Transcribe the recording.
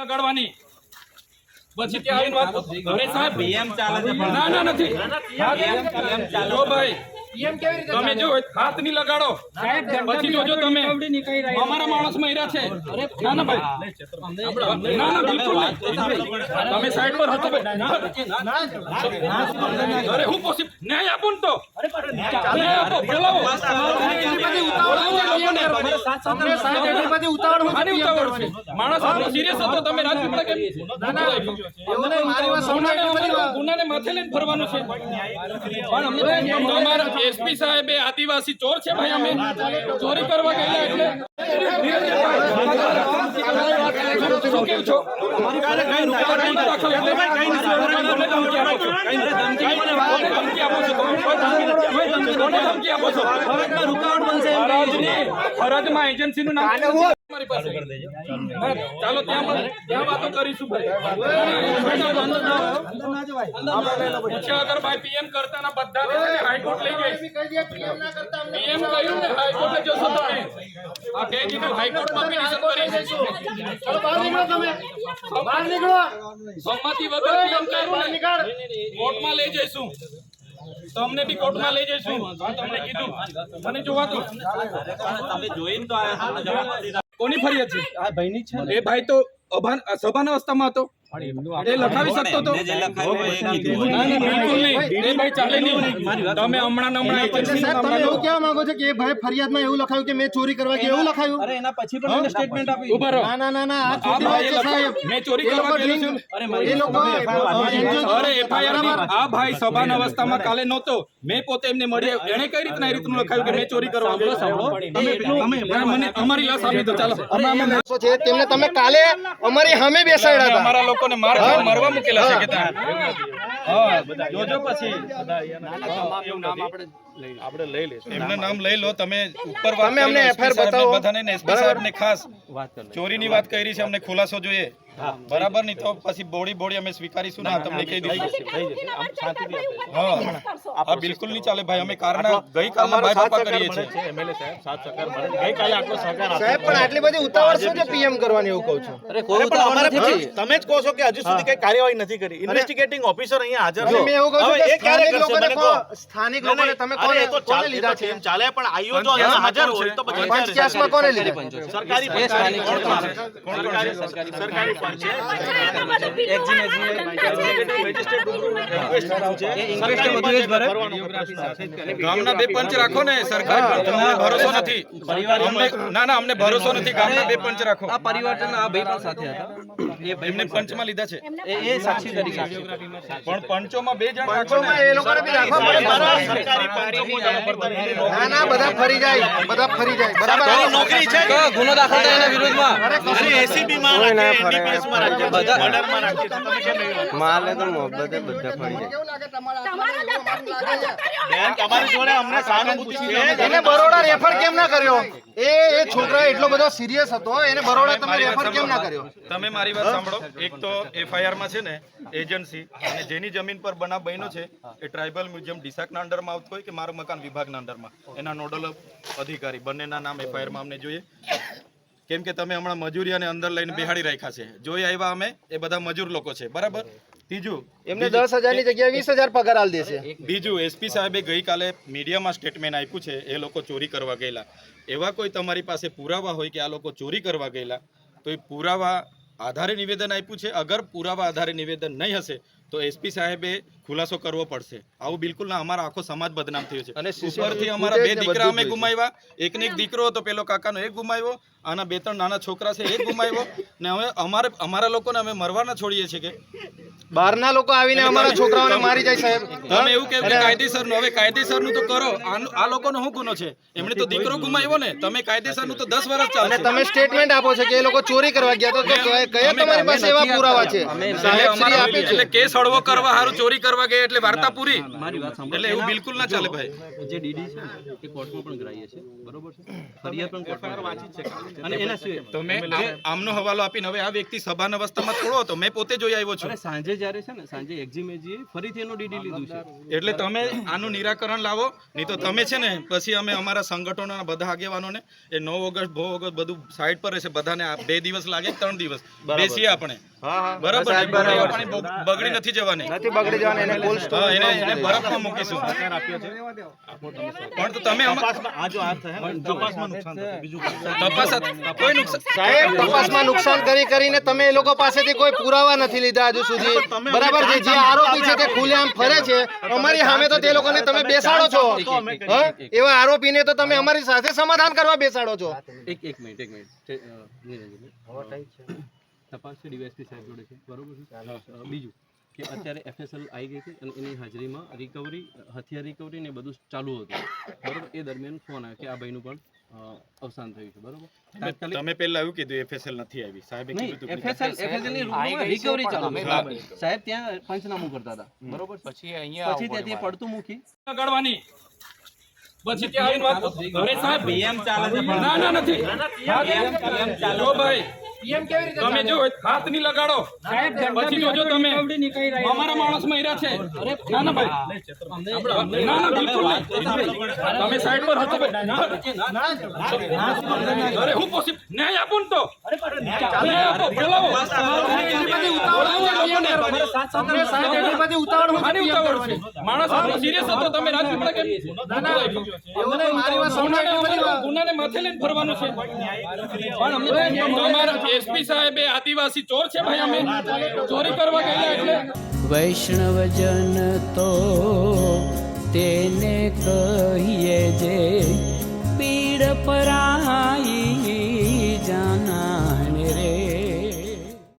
લગાડવાની પછી ત્યાં આવીને વાત અરે સાહેબ પીએમ ચાલે છે પણ ના ના નથી જો ભાઈ તમે જો હાથની લગાડો પછી જોજો તમે અમારા માણસ મહિરા છે ના ના ભાઈ ના ના બિલકુલ તમે સાઈડ પર હતો. અરે હું પોસી ન્યાય આપો ને તો ન્યાય આપો બોલાવો માણસ સિરિયસ હતો તમે રાજપીપળા કેમ? ગુનાને- ગુનાને માથે લઈને ફરવાનું છે. પણ અમારા એસપી સાહેબ એ આદિવાસી ચોર છે ભાઈ અમે. ચોરી કરવા ગયેલા એટલે. શું કેવું છો? ધમકી આપો છો ધમકી આપો છો? ફરજમાં એજન્સીનું નામ મારી પાસે. ચાલો ત્યાં ત્યાં વાતો કરીશું ભાઈ. પૂછ્યા વગર ભાઈ પીએમ કરતા ના બધાને હાઈકોર્ટ લઈ જાય. પીએમ કહ્યું ને હાઈકોર્ટ જશો તમે. આ કહી દીધું હાઈકોર્ટમાં પિટિશન નીકળો સંમતિ વગર પીએમ કહ્યું ને કોર્ટમાં લઈ જઈશું. તમને બી કોર્ટમાં લઈ જઈશું. તમને કીધું. મને જોવા દો. તમે જોઈને તો કોની ફરિયાદ છે? આ. કોની છે એ ભાઈ તો અભાન સભાન અવસ્થામાં હતો. લખાવી શકતો હતો એમને જે લખાયું હોય એ કીધું હોય. ના ના બિલકુલ નહીં. એ ભાઈ ચાલે નહીં. તમે હમણાં ને હમણાં એજન્સી સાહેબ તમે એવું કહેવા માંગો છો કે એ ભાઈ ફરિયાદમાં એવું લખાયું કે મેં ચોરી કરવા એવું લખાયું? અરે એના પછી પણ એને સ્ટેટમેન્ટ આપ્યું ઊભા રહો. ના ના ના ના આ આ ખોટી ભાઈએ વાત છે સાહેબ. મેં ચોરી કરવા લોકો ગયેલો drink- એ લોકો અરે એફઆઈઆર આ ભાઈ સભાન અવસ્થામાં કાલે નહોતો. મેં પોતે એમને મળી એણે કઈ રીતના એ રીતનું લખાયું કે મેં ચોરી કરવા ગયો? તમે તમે મને અમારી લાશ આપી દો ચાલો. છે તેમને તમે કાલે અમારી સામે બેસાડ્યા હતા લોકોને માર મારવા મૂકેલા છે કે ત્યાં હા જોજો પછી. એમને નામ લઈ લો તમે ઉપર વાત તમે અમને એફઆઈઆર બતાવો. બધાને ને SP સાહેબને ખાસ. ચોરીની વાત કરી છે અમને ખુલાસો જોઈએ. બરાબર નહીં તો પછી બોડી બોડી અમે સ્વીકારીશું ના તમને કહી દઈશું. હા. બિલકુલ નહીં ચાલે ભાઈ અમે કારણ ગઈ કાલના ભાઈ બાપા કરીએ છીએ. સાહેબ પણ આટલી બધી ઉતાવળ શું છે પીએમ કરવાની એવું કહું છું? તમે જ કહો છો કે હજુ સુધી કઈ કાર્યવાહી નથી કરી. ઇન્વેસ્ટિગેટિંગ ઓફિસર અહીંયા હાજર છે. મેં એવું કહું છું કે ક્યારે સ્થાનિક લોકોને કહો. સ્થાનિક લોકોને તમે કોને એ તો કોને ચાલે, લીધા છે? એમ ચાલે પણ આઈઓ જો અહીંયા હાજર હોય તો પછી ક્યારે? પંચક્યાસમાં કોને લીધા? સરકારી પંચ. કોણ કોણ સરકારી સરકારી ગામના બે પંચ રાખો ને સરકાર પર તમને ભરોસો નથી. ના ના અમને ભરોસો નથી ગામના બે પંચ રાખો. આ પરિવર્તન આ ભાઈ પણ સાથે હતા. એમને પંચમાં લીધા છે. એ એ સાક્ષી તરીકે. પણ પંચોમાં બે જણ રાખો ને. એ લોકોને બી રાખો. ના ના બધા ફરી જાય. બધા ફરી જાય. બરાબર. નોકરી છે. તો ગુનો દાખલ થાય એના વિરુદ્ધમાં. અરે એસીબી માં તમે કેમ એવું માલે તો મોહબ્બતે બધા ફરી જાય. તમારી જોડે અમને સહાનુભૂતિ છે. એને બરોડા રેફર કેમ ના કર્યો? એ એ છોકરા એટલો બધો સિરિયસ હતો એને બરોડા તમે મારી વાત રેફર કેમ ના કર્યો? સાંભળો. તમે મારી વાત સાંભળો. એક તો એફઆઈઆરમાં છે ને એજન્સી અને જેની જમીન પર બનાવ બન્યો છે એ ટ્રાઇબલ મ્યુઝિયમ ડિસાકના અંડરમાં આવતું હોય કે મારું મકાન વિભાગના અંડરમાં. એના નોડલ અધિકારી. બંનેના નામ એફઆઈઆરમાં અમને જોઈએ. કેમ કે તમે હમણાં મજૂરી અને અંદર લઈને બેહાડી રાખ્યા છે. જોઈ આવ્યા અમે એ બધા મજૂર લોકો છે. બરાબર? ત્રીજું એમને દસ હજારની જગ્યાએ વીસ હજાર પગાર આલ દેશે. બીજું એસપી સાહેબે ગઈકાલે મીડિયામાં સ્ટેટમેન્ટ આપ્યું છે એ લોકો ચોરી કરવા ગયેલા. એવા કોઈ તમારી પાસે પુરાવા હોય કે આ લોકો ચોરી કરવા ગયેલા તો એ પુરાવા આધારે નિવેદન આપ્યું છે. અગર પુરાવા આધારે નિવેદન નહીં હશે તો એસપી સાહેબે ખુલાસો કરવો પડશે. આવું બિલકુલ ના અમારો આખો સમાજ બદનામ થયો છે. અને ઉપરથી અમારા બે દીકરા અમે ગુમાવ્યા. એકને એક દીકરો હતો પેલો કાકાનો એક ગુમાવ્યો. આના બે ત્રણ નાના છોકરા છે એક ગુમાવ્યો. ને હવે અમારે અમારા લોકોને અમે મરવાના છોડીએ છીએ કે બહારના લોકો આવીને અમારા છોકરાઓને મારી જાય સાહેબ. તમે એવું કે કાયદેસરનું હવે કાયદેસરનું તો કરો. આ લોકોનો શું ગુનો છે? એમણે તો દીકરો ગુમાવ્યો ને. તમે કાયદેસરનું તો દસ વર્ષ ચાલે તમે સ્ટેટમેન્ટ આપો છો કે એ લોકો ચોરી કરવા ગયા તો તો કયા તમારી પાસે એવા પુરાવા છે? સાહેબ શ્રી આપે છે. એટલે કેસ હળવો કરવા હારું ચોરી કરવા ગયા એટલે વાર્તા પૂરી? મારી વાત સાંભળો. એટલે એવું બિલકુલ ના ચાલે ભાઈ. જે ડીડી છે એ કોર્ટમાં પણ ગ્રાહ્ય છે. બરોબર છે? ફરિયાદ પણ કોર્ટમાં વાંચી છે. અને એના સિવાય તમે આમનો હવાલો આપીને હવે આ વ્યક્તિ સભાન અવસ્થામાં થોડો હતો. મેં પોતે જોઈ આવ્યો છું. સાંજે જ્યારે છે ને સાંજે એક્ઝિમેજીએ ફરીથી એનું ડીડી લીધું છે. એટલે તમે આનું નિરાકરણ લાવો નહીં તો તમે છે ને પછી અમે અમારા સંગઠનોના બધા આગેવાનોને એ નવ ઓગસ્ટ બહુ ઓગસ્ટ બધું સાઈડ પર રહેશે બધાને બે દિવસ લાગે ત્રણ દિવસ. બેસીએ આપણે. હા હા. બરાબર સાહેબ, બોડી બરાબર. આપણી બગ- બગડી નથી જવાની. નથી બગડી જવાનું એને કોલ્ડ હા, એને એને બરફમાં મૂકીશું. પણ તો તમે આ જો આ થશે તપાસમાં નુકસાન થશે. બીજું તપાસ કોઈ નુકસાન સાહેબ તપાસમાં નુકસાન કરી કરીને તમે એ લોકો પાસેથી કોઈ પુરાવા નથી લીધા હજુ સુધી. બરાબર છે જે આરોપી છે તે ખુલ્લેઆમ ફરે છે અમારી સામે તો તે લોકોને તમે બેસાડો છો. એવા આરોપીને તો તમે અમારી સાથે સમાધાન કરવા બેસાડો છો. એક એક મિનિટ એક મિનિટ. તપાસ છે ડીવાયએસપી સાહેબ જોડે છે. બરોબર છે? બીજું. કે અત્યારે એફએસએલ આવી ગઈ હતી અને એની હાજરીમાં રિકવરી હથિયાર રિકવરી ને બધું ચાલુ હતું. બરોબર? એ દરમિયાન ફોન આવ્યો કે આ ભાઈનું પણ અવસાન થયું છે. બરોબર? તમે પહેલા એવું કીધું એફએસએલ નથી આવી. સાહેબે. એફએસએલ એફએસએલની રિકવરી ચાલુ સાહેબ ત્યાં પંચનામું કરતા હતા. બરોબર? પછી અહીંયા પછી ત્યાંથી પડતું મૂકી. લગાડવાની પછી ત્યાં આવીને વાત અરે સાહેબ પીએમ ચાલે છે ના ના નથી. જો ભાઈ તમે જો હાથ નહીં લગાડો પછી જોજો તમે અમારા માણસ મર્યા છે ના ના ભાઈ ના ના બિલકુલ તમે સાઈડ પર હતો ભાઈ. અરે હું પોસી ન્યાય આપો ને તો ન્યાય આપો બોલાવો માણસ સિરિયસ હતો તમે રાજપીપળા કેમ ગુનાને- ગુનાને માથે લઈને ફરવાનું છે પણ તમારા એસપી સાહેબ એ આદિવાસી ચોર છે ભાઈ અમે. ચોરી કરવા ગયા એટલે. વૈષ્ણવજન તો તેને કહીએ જે પીડ પરાઈ